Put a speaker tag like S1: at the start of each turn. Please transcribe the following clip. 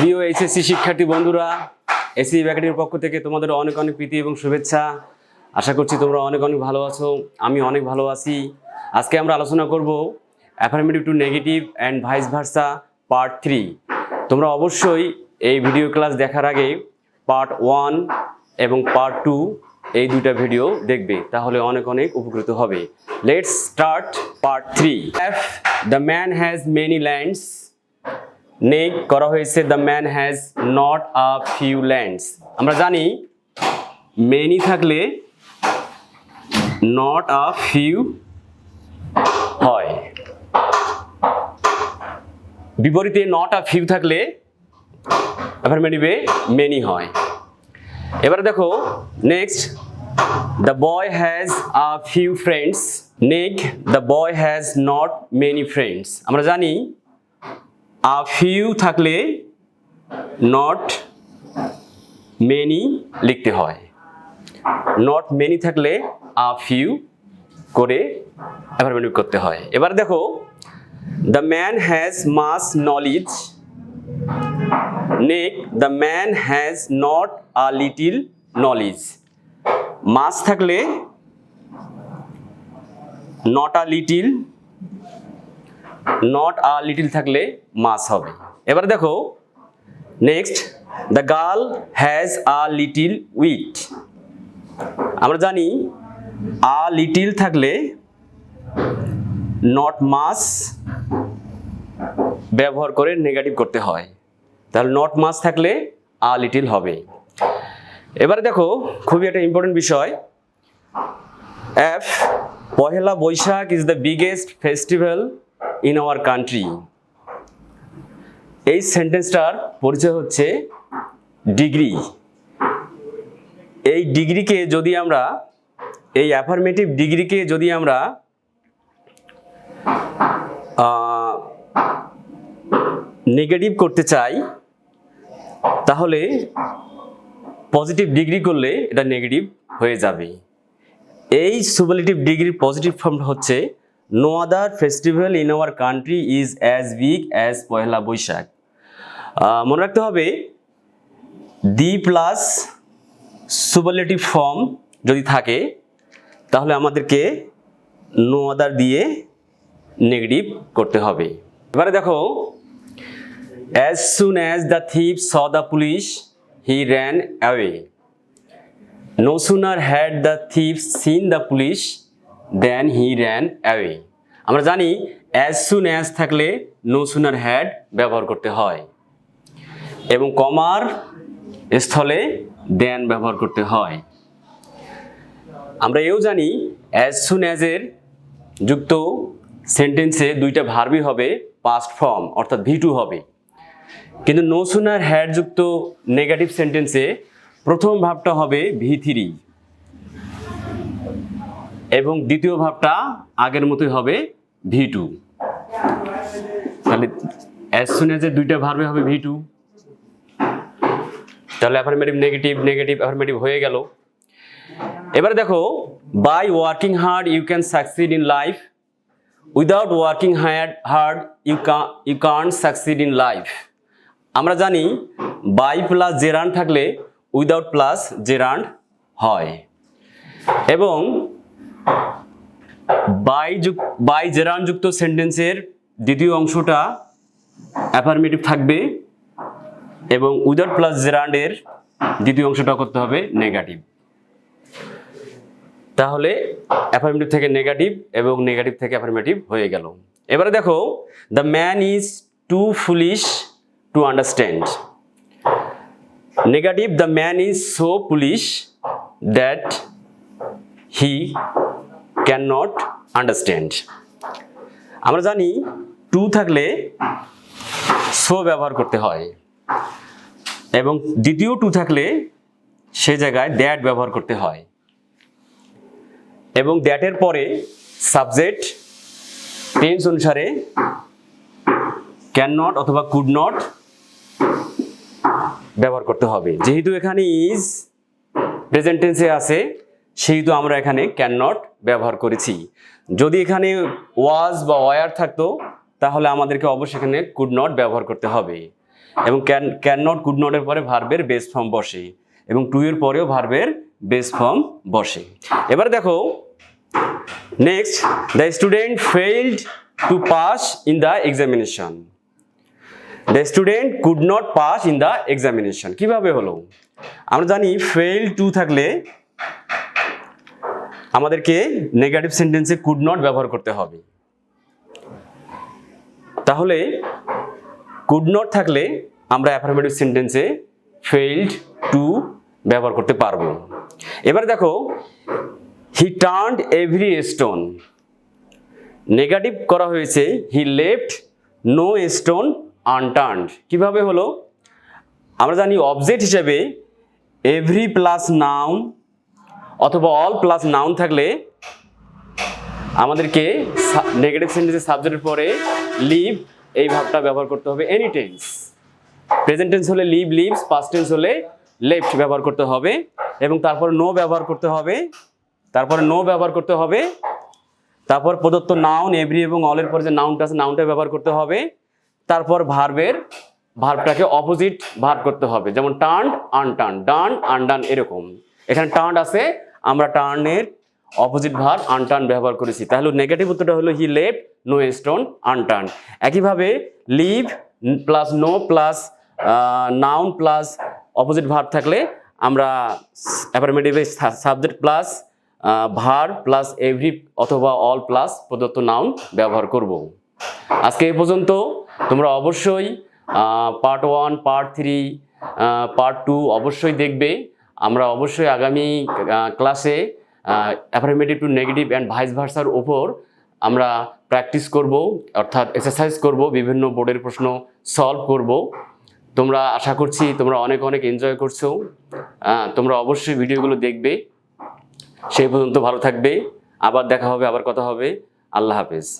S1: প্রিয় এইচএসসি শিক্ষার্থী বন্ধুরা, এসি একাডেমির পক্ষ থেকে তোমাদের অনেক অনেক প্রীতি এবং শুভেচ্ছা। আশা করছি তোমরা অনেক অনেক ভালো আছো, আমি অনেক ভালো আছি। আজকে আমরা আলোচনা করব affirmative to negative and vice versa part three তোমরা অবশ্যই এই ভিডিও ক্লাস দেখার আগে পার্ট ওয়ান এবং পার্ট টু এই দুইটা ভিডিও দেখবে, তাহলে অনেক অনেক উপকৃত হবে। Let's start part three F the man has many lands neg করা হয়েছে the man has not a few lands আমরা জানি মেনি থাকলে নট আ ফিউ হয়। বিপরীতে নট আ ফিউ থাকলে অ্যাফার্মেটিভে মেনি হয়। এবারে দেখো next the boy has a few friends neg the boy has not many friends আমরা জানি আ ফিউ থাকলে নট মেনি লিখতে হয়। নট মেনি থাকলে আ ফিউ করে অ্যাফার্মেটিভ করতে হয়। এবার দেখো the man has much knowledge neg the man has not a little knowledge much থাকলে not a little not a little থাকলে মাস হবে। এবার দেখো next the girl has a little wit আমরা জানি আ লিটিল থাকলে নট মাস ব্যবহার করে নেগেটিভ করতে হয়। তাহলে নট মাস থাকলে আ লিটিল হবে। এবারে দেখো, খুবই একটা ইম্পর্টেন্ট বিষয়। F Pohela Boishakh is the biggest festival in our country এই সেন্টেন্সটার পরিচয় হচ্ছে ডিগ্রি এই ডিগ্রিকে যদি আমরা, এই অ্যাফার্মেটিভ ডিগ্রিকে যদি আমরা নেগেটিভ করতে চাই, তাহলে পজিটিভ ডিগ্রি করলে এটা নেগেটিভ হয়ে যাবে। এই সুপারলেটিভ ডিগ্রির পজিটিভ ফর্ম হচ্ছে no other festival in our country is as big as Poila Boishakh. মনে রাখতে হবে দি প্লাস সুপারলেটিভ ফর্ম যদি থাকে, তাহলে আমাদেরকে নো আদার দিয়ে নেগেটিভ করতে হবে। এবারে দেখো as soon as the thief saw the police he ran away no sooner had the thief seen the police then he ran away আমরা জানি অ্যাজ সুন অ্যাজ থাকলে নো সুনার হ্যাড ব্যবহার করতে হয়। এবং কমার স্থলে দেন ব্যবহার করতে হয়। আমরা এও জানি অ্যাজ সুন অ্যাজের যুক্ত সেন্টেন্সে দুইটা ভার্বই হবে পাস্ট ফর্ম অর্থাৎ ভি টু হবে। কিন্তু নো সুনার হ্যাড যুক্ত নেগেটিভ সেন্টেন্সে প্রথম ভাবটা হবে ভি থ্রি এবং দ্বিতীয় ভাবটা আগের মতোই হবে ভি টু তাহলে অ্যাজ সুন এর দুইটা ভার্বে হবে ভি টু তাহলে অ্যাফার্মেটিভ নেগেটিভ নেগেটিভ অ্যাফার্মেটিভ হয়ে গেল। এবারে দেখো by working hard you can succeed in life without working hard hard you you can succeed in life আমরা জানি বাই প্লাস জেরান্ড থাকলে উইদাউট প্লাস জেরান্ড হয়। এবং বাই বাই জেরান যুক্ত সেন্টেন্সের দ্বিতীয় অংশটা অ্যাফার্মেটিভ থাকবে এবং উইদাউট প্লাস জেরান্ডের দ্বিতীয় অংশটা করতে হবে নেগেটিভ তাহলে অ্যাফার্মেটিভ থেকে নেগেটিভ এবং নেগেটিভ থেকে অ্যাফার্মেটিভ হয়ে গেল। এবারে দেখো the man is too foolish to understand negative the man is so foolish that he can not understand আমরা জানি টু থাকলে সো ব্যবহার করতে হয় এবং দ্বিতীয় টু থাকলে সে জায়গায় দ্যাট ব্যবহার করতে হয় এবং দ্যাটের পরে সাবজেক্ট টেন্স অনুসারে ক্যান নট অথবা কুড নট ব্যবহার করতে হবে। যেহেতু এখানে ইজ প্রেজেন্ট টেন্সে আছে, সেহেতু আমরা এখানে ক্যান নট ব্যবহার করেছি। যদি এখানে ওয়াজ বা ওয়ার থাকতো, তাহলে আমাদেরকে অবশ্যই এখানে কুড নট ব্যবহার করতে হবে। এবং ক্যান ক্যান নট কুড নটের পরে ভার্বের বেস ফর্ম বসে। এবং টু এর পরেও ভার্বের বেস ফর্ম বসে। এবার দেখো next the student failed to pass in the examination the student could not pass in the examination কীভাবে হলো? আমরা জানি ফেইল টু থাকলে আমাদেরকে নেগেটিভ সেন্টেন্সে কুড নট ব্যবহার করতে হবে। তাহলে কুড নট থাকলে আমরা অ্যাফার্মেটিভ সেন্টেন্সে ফেইল্ড টু ব্যবহার করতে পারব। এবার দেখো he turn every stone negative করা হয়েছে he left no stone unturn কীভাবে হলো? আমরা জানি অবজেক্ট হিসেবে এভরি প্লাস নাউন অথবা অল প্লাস নাউন থাকলে আমাদেরকে নেগেটিভ সেন্টেন্সের সাবজেক্টের পরে লিভ এই ভাবটা ব্যবহার করতে হবে এনি টেন্স প্রেজেন্ট টেন্স হলে লিভ লিভস পাস্ট টেন্স হলে লেফট ব্যবহার করতে হবে এবং তারপর নো ব্যবহার করতে হবে, তারপরে নো ব্যবহার করতে হবে, তারপর প্রদত্ত নাউন এভরি এবং অলের পরে যে নাউনটা আছে নাউনটা ব্যবহার করতে হবে, তারপর ভার্বের ভার্বটাকে অপোজিট ভার্ব করতে হবে, যেমন টার্ন আনটার্ন ডান আনডান এরকম। এখানে টার্ন আছে আমরা টার্নের অপোজিট ভার্ব আনটার্ন ব্যবহার করেছি। তাহলে নেগেটিভ উত্তরটা হলো he left no stone unturn একইভাবে leave plus no plus noun plus opposite verb থাকলে আমরা অ্যাফার্মেটিভে subject plus verb plus every অথবা অল প্লাস প্রদত্ত নাউন ব্যবহার করব। আজকে এ পর্যন্ত তোমরা অবশ্যই part one part three part two অবশ্যই দেখবে। আমরা অবশ্যই আগামী ক্লাসে affirmative to negative and vice ভার্সার ওপর আমরা প্র্যাকটিস করব, অর্থাৎ এক্সারসাইজ করব, বিভিন্ন বোর্ডের প্রশ্ন সলভ করব। তোমরা আশা করছি তোমরা অনেক অনেক এনজয় করছ। তোমরা অবশ্যই ভিডিওগুলো দেখবে। সেই পর্যন্ত ভালো থাকবে। আবার দেখা হবে, আবার কথা হবে। আল্লাহ হাফেজ।